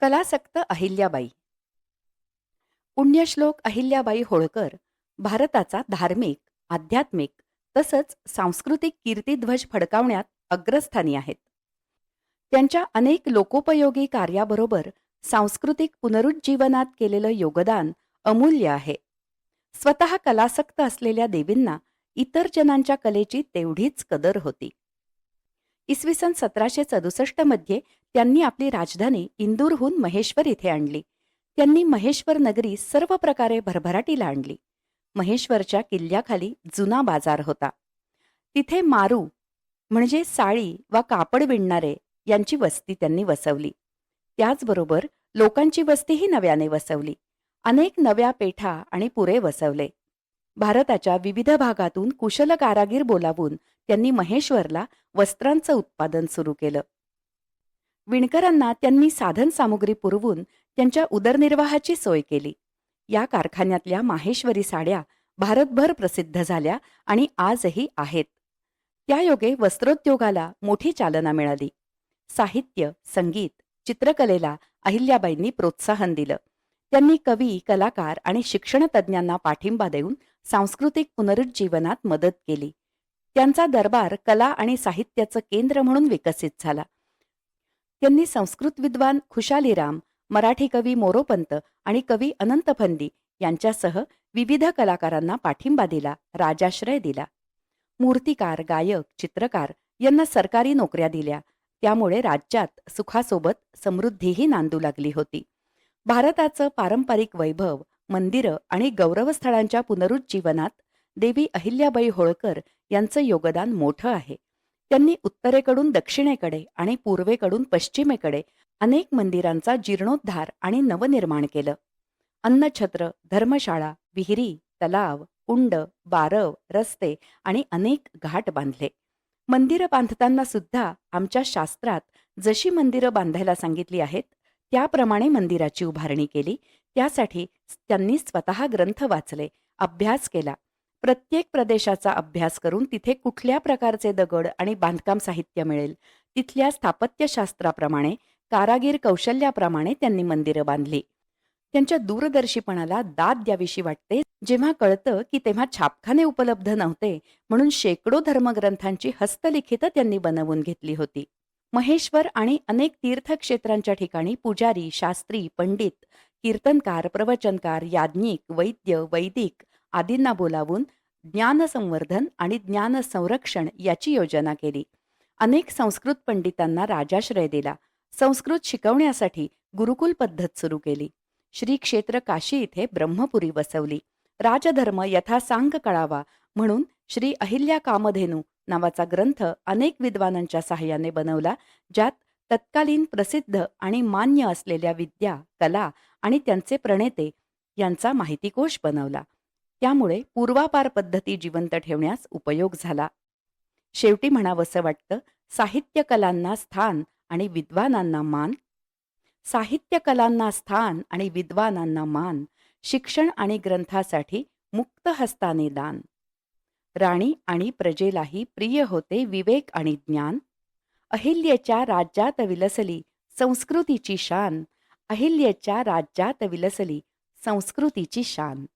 कलासक्त अहिल्याबाई. पुण्यश्लोक अहिल्याबाई होळकर भारताचा धार्मिक आध्यात्मिक तसंच सांस्कृतिक कीर्तिध्वज फडकावण्यात अग्रस्थानी आहेत. त्यांच्या अनेक लोकोपयोगी कार्याबरोबर सांस्कृतिक पुनरुज्जीवनात केलेलं योगदान अमूल्य आहे. स्वतः कलासक्त असलेल्या देवींना इतर जनांच्या कलेची तेवढीच कदर होती. इसवी सन सतराशे सदुसष्टमध्ये त्यांनी आपली राजधानी इंदूरहून महेश्वर इथे आणली. त्यांनी महेश्वर नगरी सर्व प्रकारे भरभराटीला आणली. महेश्वरच्या किल्ल्याखाली जुना बाजार होता. तिथे मारू म्हणजे साळी वा कापड विणणारे यांची वस्ती त्यांनी वसवली. त्याचबरोबर लोकांची वस्तीही नव्याने वसवली. अनेक नव्या पेठा आणि पुरे वसवले. भारताच्या विविध भागातून कुशल कारागीर बोलावून त्यांनी महेश्वरला वस्त्रांचं उत्पादन सुरू केलं. विणकरांना त्यांनी साधन सामुग्री पुरवून त्यांच्या उदरनिर्वाहाची सोय केली. या कारखान्यातल्या माहेश्वरी साड्या भारतभर प्रसिद्ध झाल्या आणि आजही आहेत. त्यायोगे वस्त्रोद्योगाला मोठी चालना मिळाली. साहित्य संगीत चित्रकलेला अहिल्याबाईंनी प्रोत्साहन दिलं. त्यांनी कवी कलाकार आणि शिक्षणतज्ज्ञांना पाठिंबा देऊन सांस्कृतिक पुनरुज्जीवनात मदत केली. त्यांचा दरबार कला आणि साहित्याचं केंद्र म्हणून विकसित झाला. त्यांनी संस्कृत विद्वान खुशालीराम मराठी कवी मोरोपंत आणि कवी अनंत फंदी यांच्यासह विविध कलाकारांना पाठिंबा दिला राजाश्रय दिला. मूर्तिकार गायक चित्रकार यांना सरकारी नोकऱ्या दिल्या. त्यामुळे राज्यात सुखासोबत समृद्धीही नांदू लागली होती. भारताचं पारंपरिक वैभव मंदिरं आणि गौरवस्थळांच्या पुनरुज्जीवनात देवी अहिल्याबाई होळकर यांचं योगदान मोठं आहे. त्यांनी उत्तरेकडून दक्षिणेकडे आणि पूर्वेकडून पश्चिमेकडे अनेक मंदिरांचा जीर्णोद्धार आणि नवनिर्माण केलं. अन्नछत्र धर्मशाळा विहिरी तलाव कुंड बारव रस्ते आणि अनेक घाट बांधले. मंदिरं बांधताना सुद्धा आमच्या शास्त्रात जशी मंदिरं बांधायला सांगितली आहेत त्याप्रमाणे मंदिराची उभारणी केली. त्यासाठी त्यांनी स्वतः ग्रंथ वाचले अभ्यास केला. प्रत्येक प्रदेशाचा अभ्यास करून तिथे कुठल्या प्रकारचे दगड आणि बांधकाम साहित्य मिळेल? तिथल्या स्थापत्यशास्त्राप्रमाणे कारागीर कौशल्याप्रमाणे त्यांनी मंदिरं बांधली. त्यांच्या दूरदर्शीपणाला दाद द्यावीशी वाटते जेव्हा कळतं की तेव्हा छापखाने उपलब्ध नव्हते म्हणून शेकडो धर्मग्रंथांची हस्तलिखितं त्यांनी बनवून घेतली होती. महेश्वर आणि अनेक तीर्थक्षेत्रांच्या ठिकाणी पुजारी शास्त्री पंडित कीर्तनकार प्रवचनकार याज्ञिक वैद्य वैदिक आदींना बोलावून ज्ञानसंवर्धन आणि ज्ञान संरक्षण याची योजना केली. अनेक संस्कृत पंडितांना राजाश्रय दिला. संस्कृत शिकवण्यासाठी गुरुकुल पद्धत सुरू केली. श्री क्षेत्र काशी इथे ब्रह्मपुरी वसवली. राजधर्म यथा सांग कळावा म्हणून श्री अहिल्या कामधेनू नावाचा ग्रंथ अनेक विद्वानांच्या सहाय्याने बनवला ज्यात तत्कालीन प्रसिद्ध आणि मान्य असलेल्या विद्या कला आणि त्यांचे प्रणेते यांचा माहितीकोश बनवला. त्यामुळे पूर्वापार पद्धती जिवंत ठेवण्यास उपयोग झाला. शेवटी म्हणावंसं वाटतं साहित्यकलांना स्थान आणि विद्वानांना मान. साहित्यकलांना स्थान आणि विद्वानांना मान शिक्षण आणि ग्रंथासाठी मुक्त हस्ताने दान. राणी आणि प्रजेलाही प्रिय होते विवेक आणि ज्ञान. अहिल्येच्या राज्यात विलसली संस्कृतीची शान. अहिल्येच्या राज्यात विलसली संस्कृतीची शान.